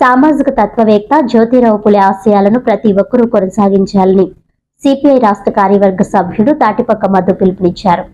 సామాజిక తత్వవేత్త జ్యోతిరావు పులే ఆశయాలను ప్రతి ఒక్కరూ కొనసాగించాలని సిపిఐ రాష్ట్ర కార్యవర్గ సభ్యుడు తాటిపక్క మధు పిలుపునిచ్చారు.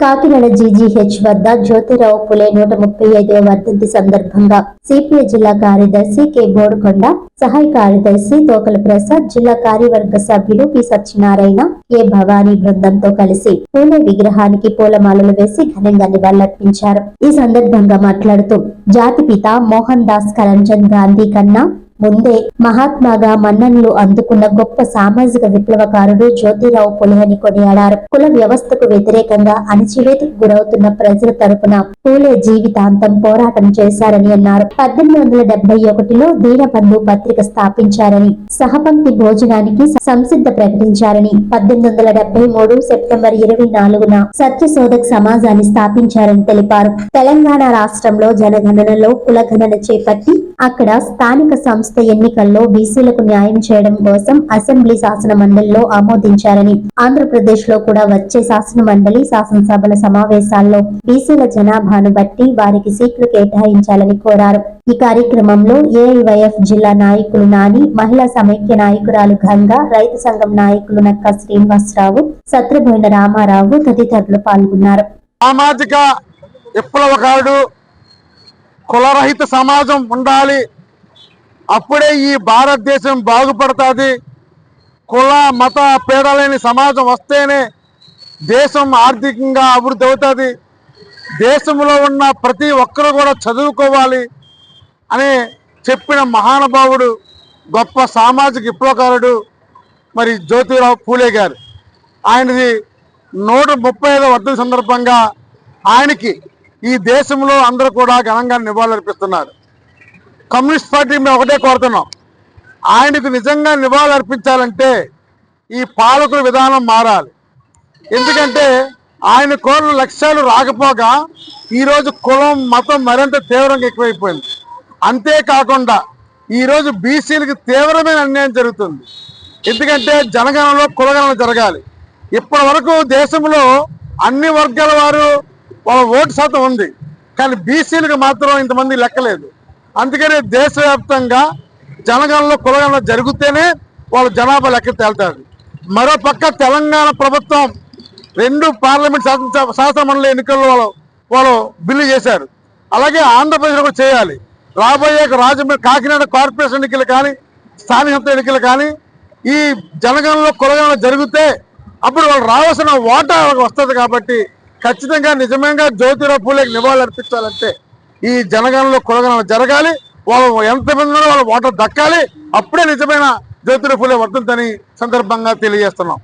కాకినాడ జీజీహెచ్ వద్ద జ్యోతిరావు పులే నూట ముప్పై ఐదవ వర్ధంతి సందర్భంగా సిపిఐ జిల్లా కార్యదర్శి కె బోడుకొండ సహాయ కార్యదర్శి తోకల ప్రసాద్ జిల్లా కార్యవర్గ సభ్యులు పి సత్యనారాయణ ఏ భవానీ బృందంతో కలిసి పూలే విగ్రహానికి పూలమాలలు వేసి ఘనంగా నివాళులర్పించారు. ఈ సందర్భంగా మాట్లాడుతూ జాతిపిత మోహన్ దాస్ కరంచంద్ గాంధీ కన్నా ముందే మహాత్మాగా మన్ననలు అందుకున్న గొప్ప సామాజిక విప్లవకారుడు జ్యోతిరావు పులే అని కొనియాడారు. కుల వ్యవస్థకు వ్యతిరేకంగా అణచివేతకు గురవుతున్న ప్రజల తరపున పూలే జీవితాంతం పోరాటం చేశారని అన్నారు. పద్దెనిమిది వందల డెబ్బై ఒకటిలో దీనబంధు పత్రిక స్థాపించారని సహపంక్తి భోజనానికి సంసిద్ధ ప్రకటించారని పద్దెనిమిది వందల డెబ్బై మూడు సెప్టెంబర్ ఇరవై నాలుగున సత్యశోధక్ సమాజాన్ని స్థాపించారని తెలిపారు. తెలంగాణ రాష్ట్రంలో జనగణనలో కులగణన చేపట్టి అక్కడ స్థానిక సంస్థ ఎన్నికల్లో బీసీలకు న్యాయం చేయడం కోసం అసెంబ్లీ శాసన మండలిలో ఆమోదించారని ఆంధ్రప్రదేశ్లో కూడా వచ్చే శాసన మండలి శాసనసభల సమావేశాల్లో బీసీల జనాభాను బట్టి వారికి సీట్లు కేటాయించాలని కోరారు. ఈ కార్యక్రమంలో ఏఐవైఎఫ్ జిల్లా నాయకులు నాని మహిళా సమైక్య నాయకురాలు గంగా రైతు సంఘం నాయకులు నక్క శ్రీనివాసరావు సత్రబోయిన రామారావు తదితరులు పాల్గొన్నారు. సామాజిక విప్లవకారుడు కులరహిత సమాజం ఉండాలి. అప్పుడే ఈ భారతదేశం బాగుపడుతుంది. కుల మత పేడలేని సమాజం వస్తేనే దేశం ఆర్థికంగా అభివృద్ధి అవుతుంది. దేశంలో ఉన్న ప్రతి ఒక్కరు కూడా చదువుకోవాలి అని చెప్పిన మహానుభావుడు గొప్ప సామాజిక విప్లవకారుడు మరి జ్యోతిరావు పూలే గారు. ఆయనది నూట ముప్పై ఐదవ వర్ధన సందర్భంగా ఆయనకి ఈ దేశంలో అందరూ కూడా ఘనంగా నివాళులర్పిస్తున్నారు. కమ్యూనిస్ట్ పార్టీ మేము ఒకటే కోరుతున్నాం. ఆయనకు నిజంగా నివాళులర్పించాలంటే ఈ పాలకుల విధానం మారాలి. ఎందుకంటే ఆయన కోరిన లక్ష్యాలు రాకపోగా ఈరోజు కులం మతం మరింత తీవ్రంగా ఎక్కువైపోయింది. అంతేకాకుండా ఈరోజు బీసీలకు తీవ్రమైన అన్యాయం జరుగుతుంది. ఎందుకంటే జనగణనలో కులగణన జరగాలి. ఇప్పటి వరకు దేశంలో అన్ని వర్గాల వారు ఓటు శాతం ఉంది. కానీ బీసీలకు మాత్రం ఇంతమంది లెక్కలేదు. అందుకని దేశవ్యాప్తంగా జనగణలో కులగణన జరిగితేనే వాళ్ళ జనాభా లెక్క తేలుతారు. మరో పక్క తెలంగాణ ప్రభుత్వం రెండు పార్లమెంట్ శాసన శాసనమండలి ఎన్నికల్లో వాళ్ళు వాళ్ళు బిల్లు చేశారు. అలాగే ఆంధ్రప్రదేశ్లో కూడా చేయాలి. రాబోయే రాజమండ్రి కాకినాడ కార్పొరేషన్ ఎన్నికలు కానీ స్థానిక సంస్థ ఎన్నికలు కానీ ఈ జనగణలో కులగణన జరిగితే అప్పుడు వాళ్ళు రావాల్సిన ఓటా వస్తుంది కాబట్టి ఖచ్చితంగా నిజంగా జ్యోతిరావు పూలేకి నివాళులర్పించాలంటే ఈ జనగణలో కులగణన జరగాలి. వాళ్ళు ఎంతమంది వాళ్ళ ఓటర్ దక్కాలి. అప్పుడే నిజమైన జ్యోతిరావు పూలే వర్ధంతని సందర్భంగా తెలియజేస్తున్నాం.